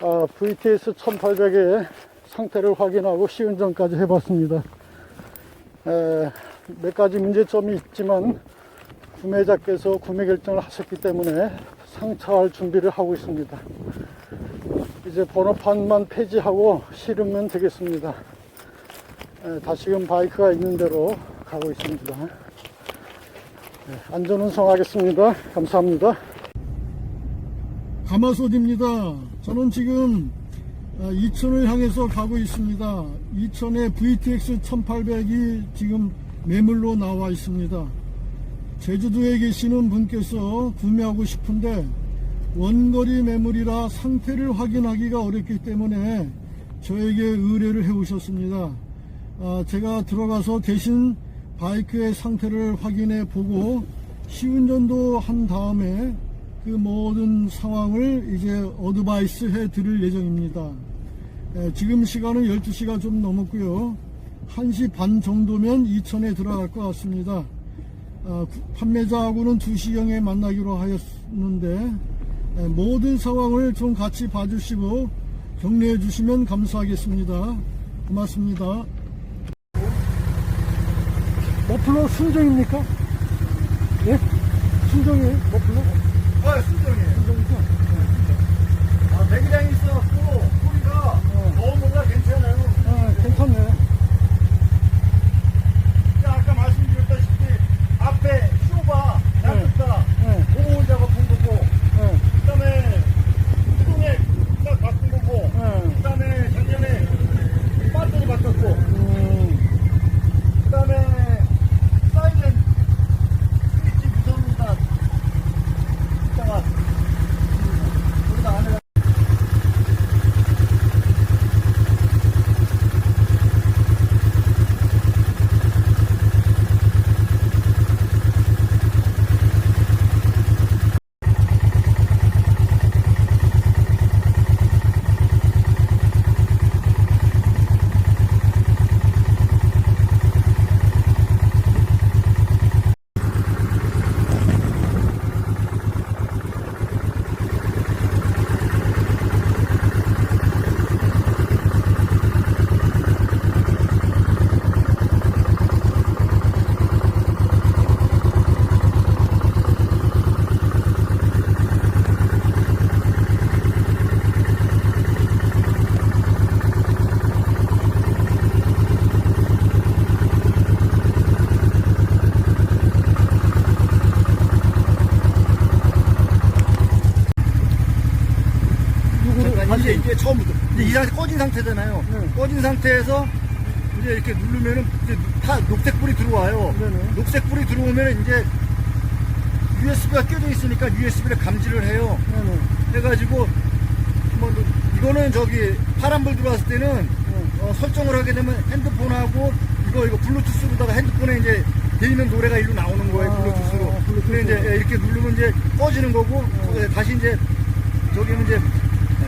아, VTS 1800의 상태를 확인하고 시운전까지 해봤습니다. 에, 몇 가지 문제점이 있지만 구매자께서 구매 결정을 하셨기 때문에 상차할 준비를 하고 있습니다. 이제 번호판만 폐지하고 실으면 되겠습니다. 에, 다시금 바이크가 있는 대로 가고 있습니다. 네, 안전 운송하겠습니다. 감사합니다. 가마솥입니다. 저는 지금 어, 이천을 향해서 가고 있습니다. 이천의 VTX 1800이 지금 매물로 나와 있습니다. 제주도에 계시는 분께서 구매하고 싶은데 원거리 매물이라 상태를 확인하기가 어렵기 때문에 저에게 의뢰를 해 오셨습니다. 아, 제가 들어가서 대신 바이크의 상태를 확인해 보고 시운전도 한 다음에 그 모든 상황을 이제 어드바이스 해 드릴 예정입니다. 에, 지금 시간은 12시가 좀 넘었고요. 1시 반 정도면 이천에 들어갈 것 같습니다. 아, 구- 판매자하고는 2시경에 만나기로 하였는데 에, 모든 상황을 좀 같이 봐주시고 격려해 주시면 감사하겠습니다. 고맙습니다. 머플러 순정입니까? 예? 순정이에요? 머플러? 아, 순정이에요. 순정이죠? 아, 배기량이 있어갖고, 소리가 너무 뭔가 괜찮아요. 아, 괜찮네. 아까 말씀드렸다시피, 앞에 쇼바, 놔뒀다, 네. 고무 작업한 거고, 예, 그 다음에, 수동에 딱 바꾼 거고, 예. 그 다음에 작년에 배터리 바꿨고, 음, 그 다음에 사이렌 스위치 무선다 이따가 여기다 안에 누구를, 잠깐 이제 이제 처음부터 이제 이 상태 꺼진 상태잖아요. 네. 꺼진 상태에서 이제 이렇게 누르면은 이제 다 녹색불이 들어와요. 네네. 들어오면 이제 USB가 껴져 있으니까 USB를 감지를 해요. 네네. 해가지고 뭐 이거는 저기 파란불 들어왔을 때는 네. 어, 설정을 하게 되면 핸드폰하고 이거 이거 블루투스로다가 핸드폰에 이제 돼 있는 노래가 일로 나오는 거예요 아, 블루투스로. 아, 블루투스. 근데 이제 이렇게 누르면 이제 꺼지는 거고 어, 다시 이제 저기는 이제 네.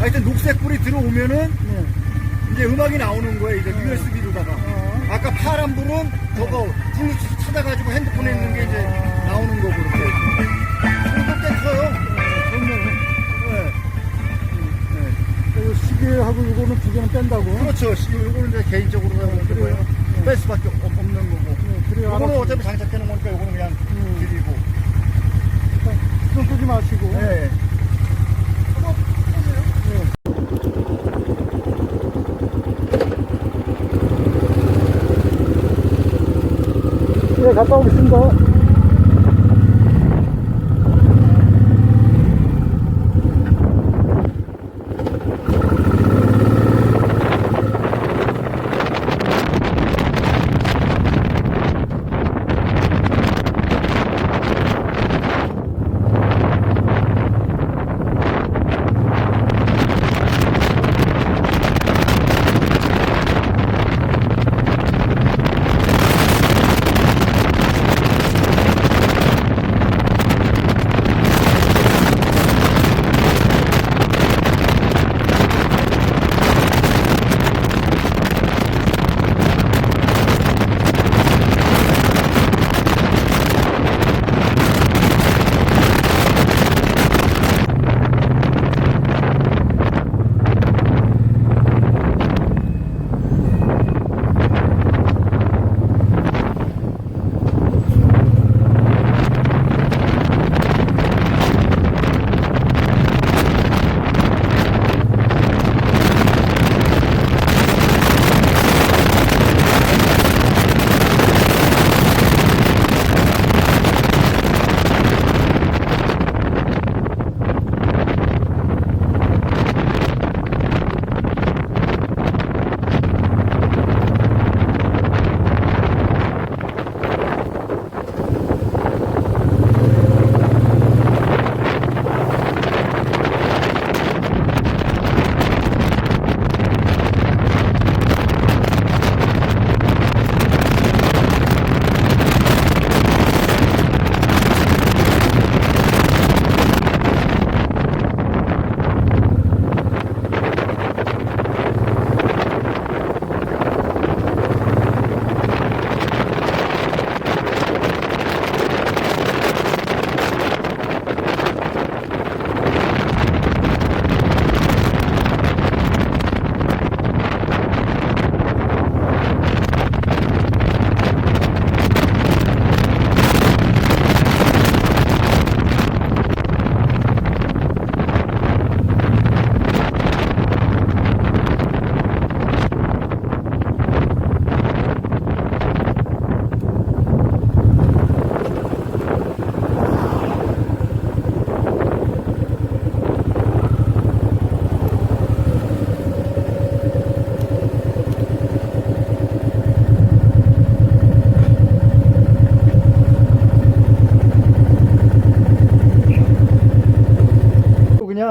하여튼 녹색 불이 들어오면은 네. 이제 음악이 나오는 거예요 이제 USB로다가. 아. 아까 파란 불은 저거 블루투스 찾아가지고 핸드폰에 있는 게 이제 나오는 거고 이렇게. 꽤 커요. 네. 네. 시계하고 이거는 두 개는 뺀다고. 그렇죠. 시- 요거는 이제 개인적으로 하는? 거고요. 네. 뺄 수밖에 없- 없는 거고. 네, 그래요. 알았습니다. 어차피 장착해 놓은 거니까 요거는 그냥 음. 드리고. 손 끄지 마시고. 네. 예, 갔다 오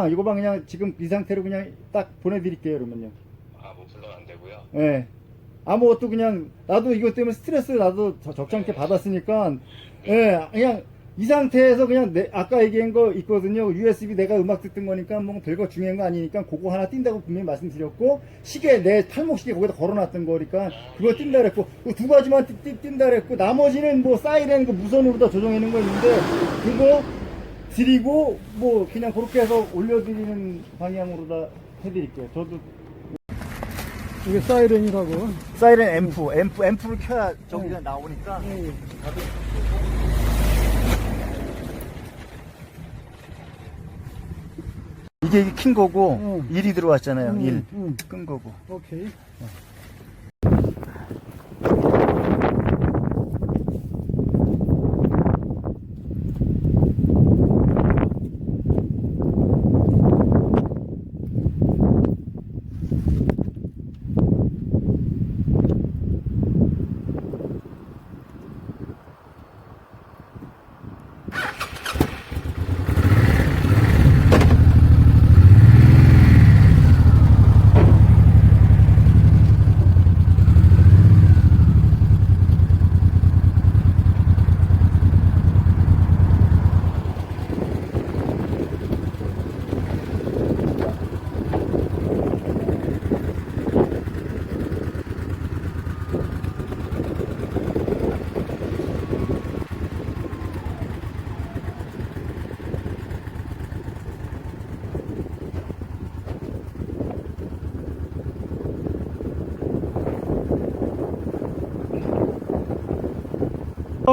이거만 그냥 지금 이 상태로 그냥 딱 보내드릴게요 그러면요. 아 목술은 안 되고요. 예. 아무것도 그냥 나도 이것 때문에 스트레스 나도 저- 적잖게 받았으니까 예 그냥 이 상태에서 그냥 내, 아까 얘기한 거 있거든요 USB 내가 음악 듣던 거니까 뭐 별거 중요한 거 아니니까 그거 하나 띈다고 분명히 말씀드렸고 시계 내 팔목 시계 거기다 걸어놨던 거니까 그거 띈다 그랬고 그두 가지만 띈, 띈- 띈다 그랬고 나머지는 뭐 사이렌 그 무선으로 다 조정해 놓은 거 있는데 그거 드리고 뭐 그냥 그렇게 해서 올려드리는 방향으로 다 해드릴게요 저도 이게 사이렌이라고. 사이렌 앰프, 앰프, 앰프를 켜야 저기가 나오니까. 예. 이게 이게 킨 거고, 응. 일이 들어왔잖아요, 음, 일. 음. 끈 거고. 오케이.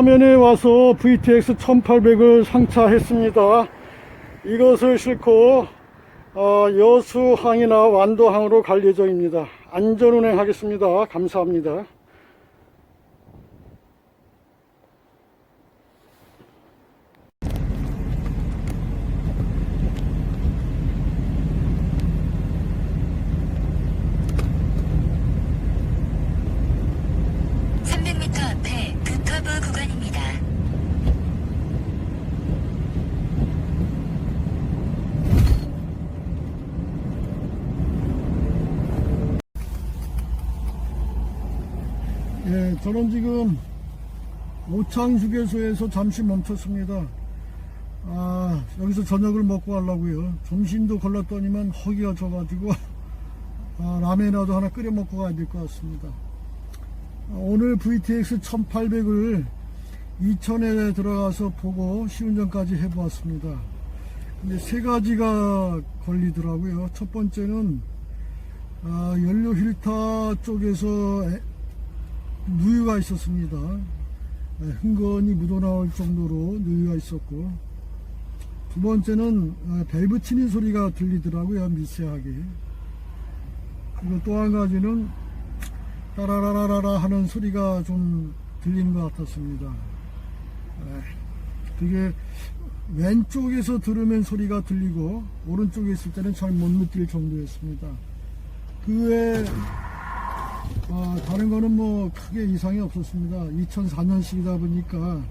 화면에 와서 VTX 1800을 상차했습니다. 이것을 싣고 어, 여수항이나 완도항으로 갈 예정입니다. 안전운행 하겠습니다. 감사합니다. 삼0 0 m 앞에 북커브 구간입니다. 예, 저는 지금 오창 휴게소에서 잠시 멈췄습니다. 아, 여기서 저녁을 먹고 가려고요. 점심도 걸렀더니만 허기가 져가지고 아, 라면이라도 하나 끓여 먹고 가야 될 것 같습니다. 아, 오늘 VTX 1800을 이천에 들어가서 보고 시운전까지 해보았습니다. 근데 세 가지가 걸리더라고요. 첫 번째는 아, 연료 필터 쪽에서 에- 누유가 있었습니다. 예, 흥건히 묻어나올 정도로 누유가 있었고 두 번째는 아, 밸브 치는 소리가 들리더라고요 미세하게. 그리고 또 한 가지는 따라라라라 하는 소리가 좀 들리는 것 같았습니다. 예, 그게 왼쪽에서 들으면 소리가 들리고 오른쪽에 있을 때는 잘 못 느낄 정도였습니다. 그 외에 아, 다른 거는 뭐 크게 이상이 없었습니다. 2004년식이다 보니까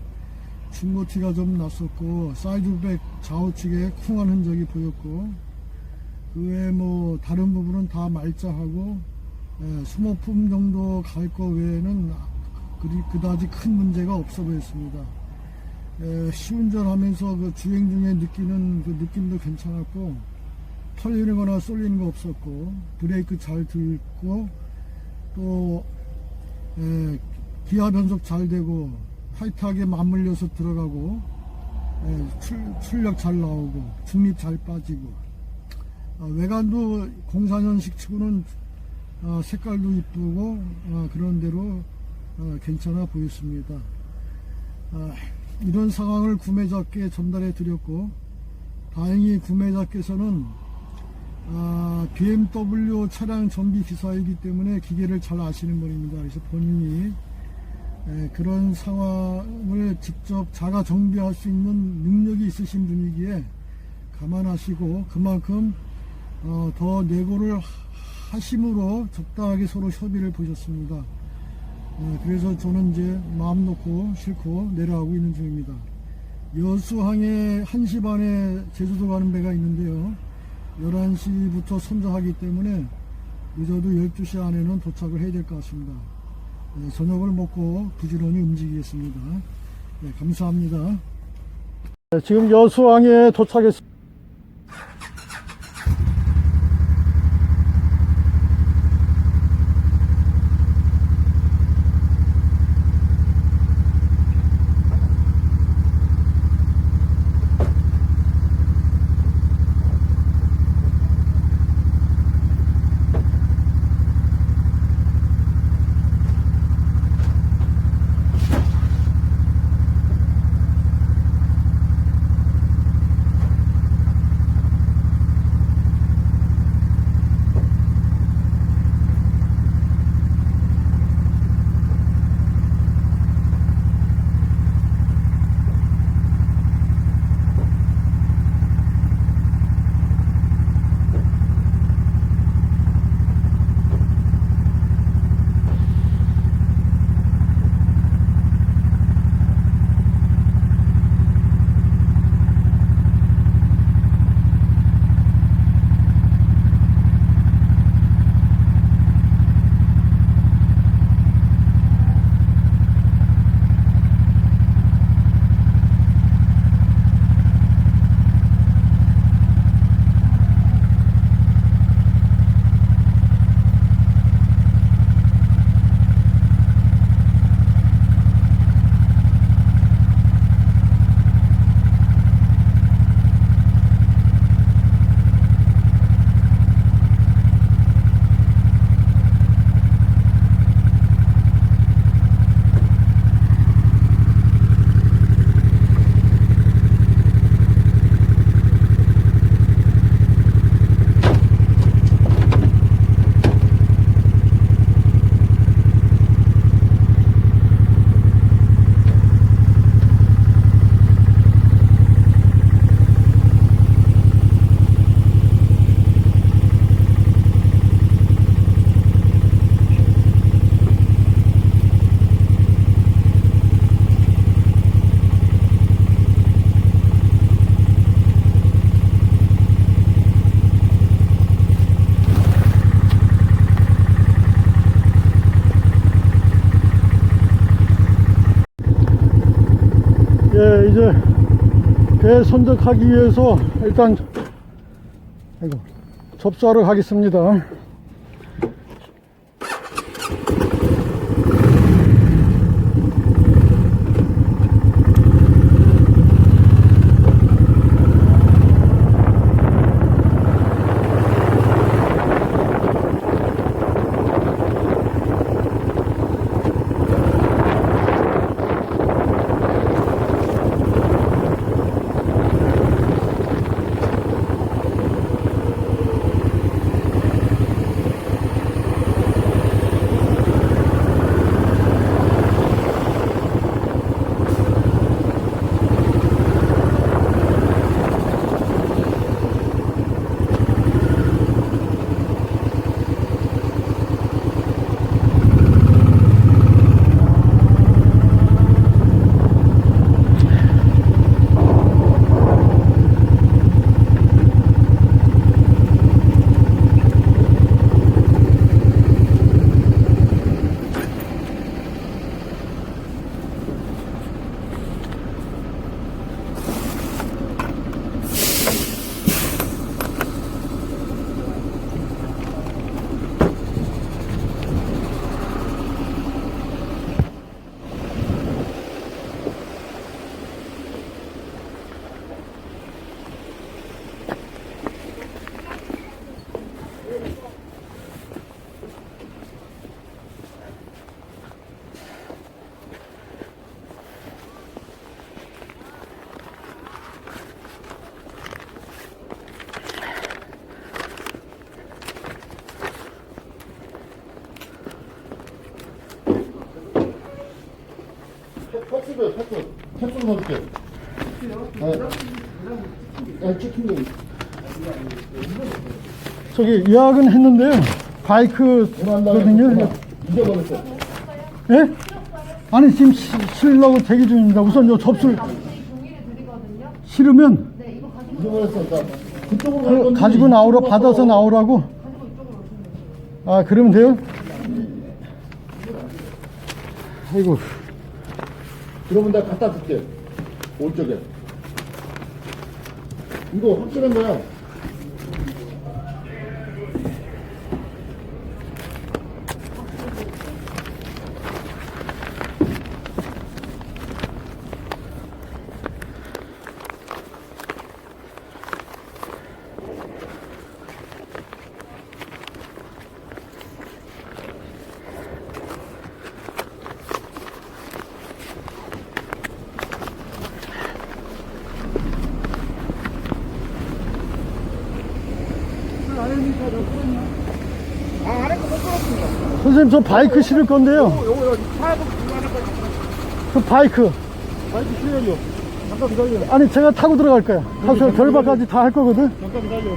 중고티가 좀 났었고 사이드백 좌우측에 쿵한 흔적이 보였고 그 외에 뭐 다른 부분은 다 말짱하고 예, 소모품 정도 갈 거 외에는 그리 그다지 큰 문제가 없어 보였습니다. 예, 시운전하면서 그 주행 중에 느끼는 그 느낌도 괜찮았고 털리는 거나 쏠리는 거 없었고 브레이크 잘 들고 또 에, 기아 변속 잘 되고 타이트하게 맞물려서 들어가고 에, 출, 출력 잘 나오고 중립 잘 빠지고 어, 외관도 04년식 치고는 어, 색깔도 이쁘고 어, 그런 대로 어, 괜찮아 보였습니다. 아, 이런 상황을 구매자께 전달해 드렸고 다행히 구매자께서는 아, BMW 차량 정비 기사이기 때문에 기계를 잘 아시는 분입니다. 그래서 본인이 에, 그런 상황을 직접 자가 정비할 수 있는 능력이 있으신 분이기에 감안하시고 그만큼 어, 더 내고를 하- 하심으로 적당하게 서로 협의를 보셨습니다. 에, 그래서 저는 이제 마음 놓고 싣고 내려가고 있는 중입니다. 여수항에 1시 반에 제주도 가는 배가 있는데요. 11시부터 선정하기 때문에 늦어도 12시 안에는 도착을 해야 될 것 같습니다. 네, 저녁을 먹고 부지런히 움직이겠습니다. 네, 감사합니다. 네, 지금 여수항에 도착했습니다. 예, 이제 배 선적하기 위해서 일단 접수하러 가겠습니다. 팩스도 팩스 팩스 넣어줄게. 아, 치킨도 저기 예약은 했는데요. 바이크거든요. 잊어버렸어. 예? 아니 지금 시- 실으려고 대기 중입니다. 우선 요 접수를 네, 가지고 잊어버렸어. 나 그쪽으로 가지고 나오라 받아서 나오라고 아 그러면 돼요? 아이고 그러면 내가 갖다 줄게. 오른쪽에. 이거 확실한 거야 선생님 저 바이크 실을 건데요. 그 바이크. 바이크 실려요. 잠깐 기다려 아니 제가 타고 들어갈 거야. 가서 결박까지 다 할 거거든. 잠깐 기다려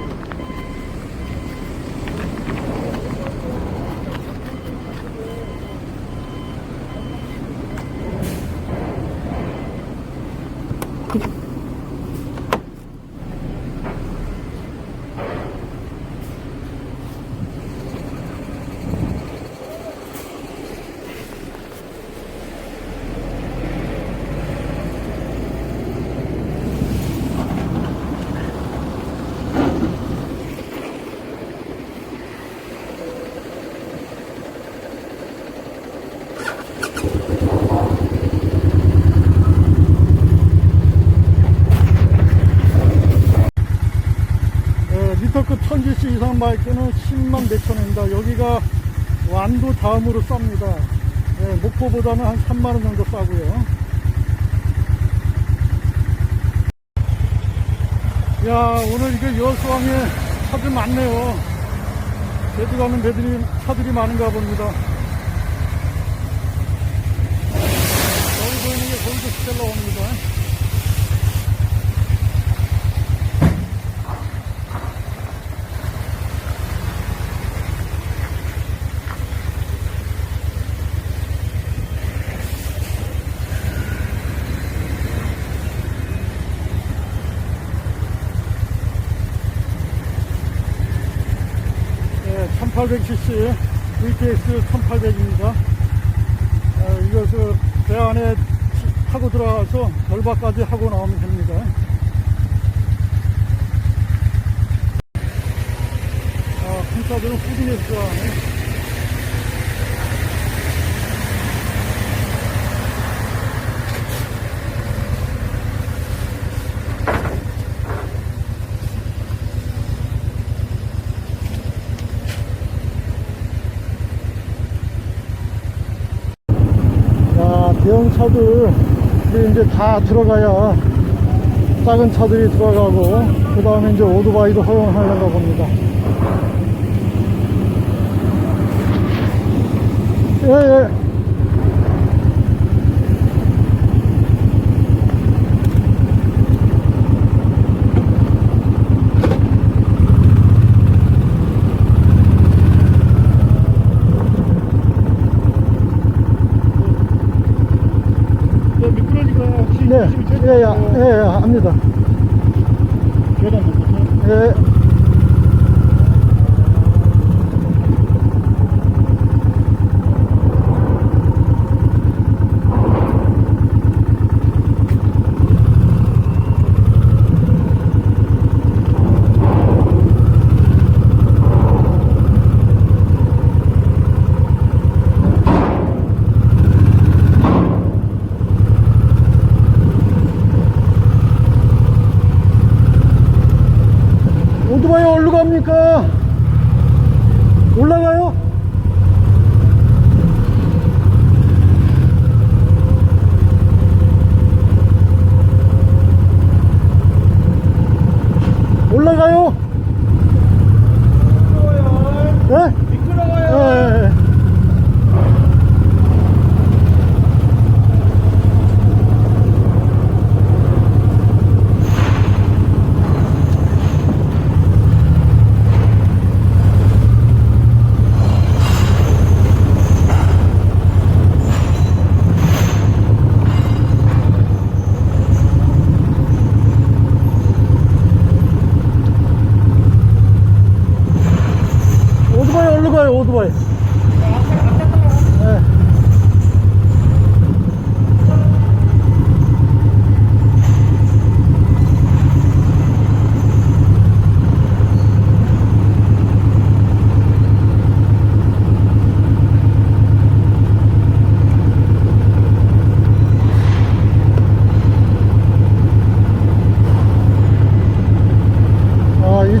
예, 리터급 1000cc 이상 바이크는 10만 몇천 원입니다. 여기가 완도 다음으로 쌉니다. 예, 목포보다는 한 3만 원 정도 싸고요. 야, 오늘 이거 여수항에 차들 많네요. 제주 가는 배들이, 차들이 많은가 봅니다. 여기 보이는 게 골드 스텔라 옵니다. 예, 1800cc VTX 1800입니다. 이것을 배 안에 타고 들어가서 결박까지 하고 나오면 됩니다. 아, 큰차들은 후진해서 들어가네. 야, 대형 차들 이 이제 다 들어가야 작은 차들이 들어가고, 그 다음에 이제 오토바이도 허용하려고 봅니다. 예, 예. 너 미끄러지니까 혹시 네, 열심히 예, 예, 예, 예, 합니다. 계단 예.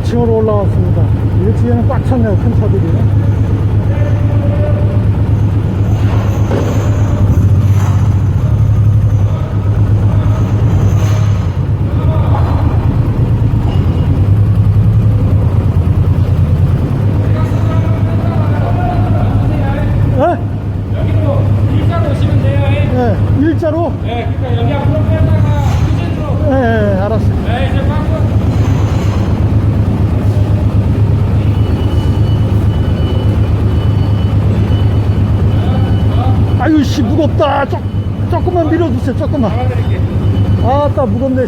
2층으로 올라왔습니다. 1층에는 꽉 찼네요, 큰 차들이. 예? 일자로 오시면 돼요. 예. 예, 일자로? 네, 그러니까 여기 앞으로 빼다가 후진으로. 예, 예, 알았어요. 네, 이제 빵꾸. 아유, 씨, 무겁다. 조, 조금만. 아따, 무겁네,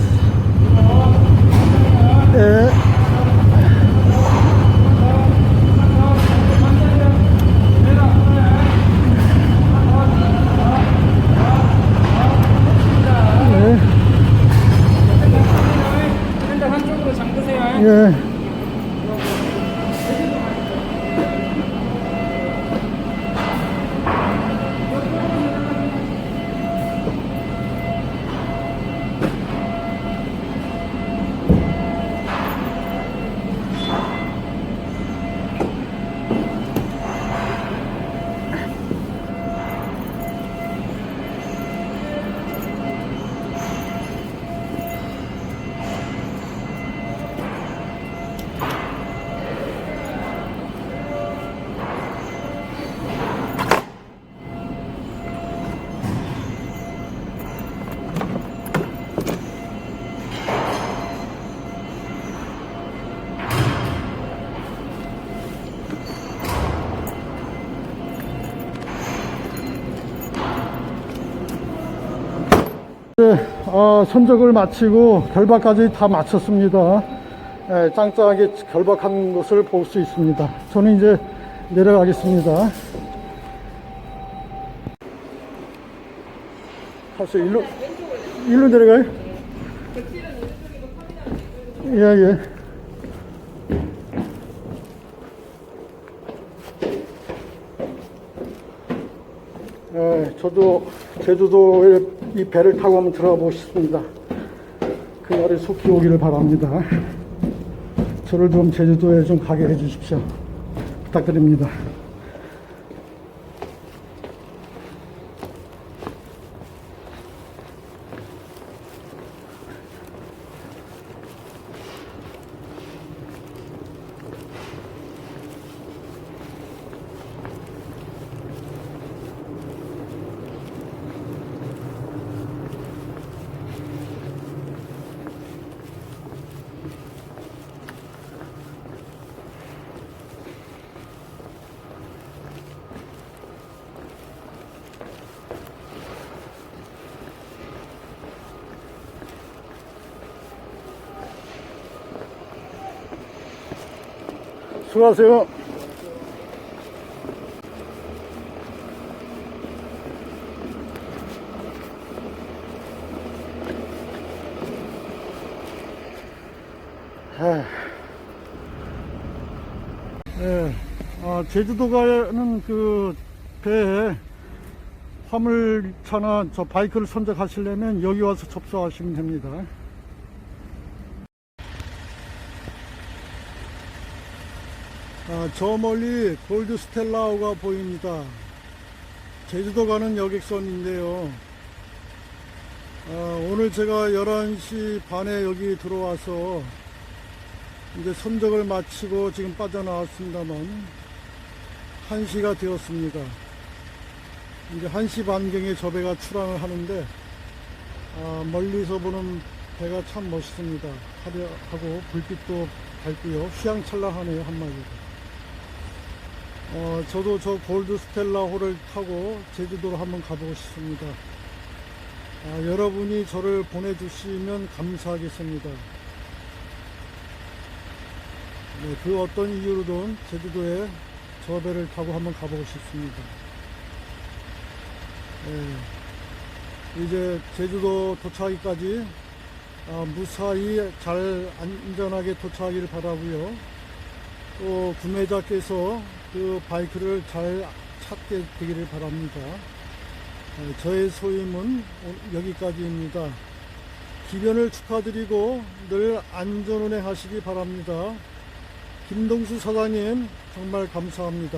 어, 선적을 마치고 결박까지 다 마쳤습니다. 예, 짱짱하게 결박한 것을 볼 수 있습니다. 저는 이제 내려가겠습니다. 가서 일로, 일로 내려가요? 예, 예. 예, 저도 제주도에 이 배를 타고 한번 들어가 보고 싶습니다. 그날이 속히 오기를 바랍니다. 저를 좀 제주도에 좀 가게 해 주십시오. 부탁드립니다. 아, 예, 아, 제주도 가는 그 배에 화물차나 저 바이크를 선적하시려면 여기 와서 접수하시면 됩니다. 아, 저 멀리 골드 스텔라우가 보입니다. 제주도 가는 여객선인데요. 아, 오늘 제가 11시 반에 여기 들어와서 이제 선적을 마치고 지금 빠져나왔습니다만 1시가 되었습니다. 이제 1시 반경에 저 배가 출항을 하는데 아, 멀리서 보는 배가 참 멋있습니다. 화려하고 불빛도 밝고요. 휘황찬란하네요 한마디로. 어, 저도 저 골드 스텔라 호를 타고 제주도로 한번 가보고 싶습니다. 아, 여러분이 저를 보내주시면 감사하겠습니다. 네, 그 어떤 이유로든 제주도에 저 배를 타고 한번 가보고 싶습니다. 예, 이제 제주도 도착하기까지 아, 무사히 잘 안전하게 도착하기를 바라고요. 또 구매자께서 그 바이크를 잘 찾게 되기를 바랍니다. 예, 저의 소임은 오- 여기까지입니다. 기변을 축하드리고 늘 안전운행 하시기 바랍니다. 김동수 사장님 정말 감사합니다.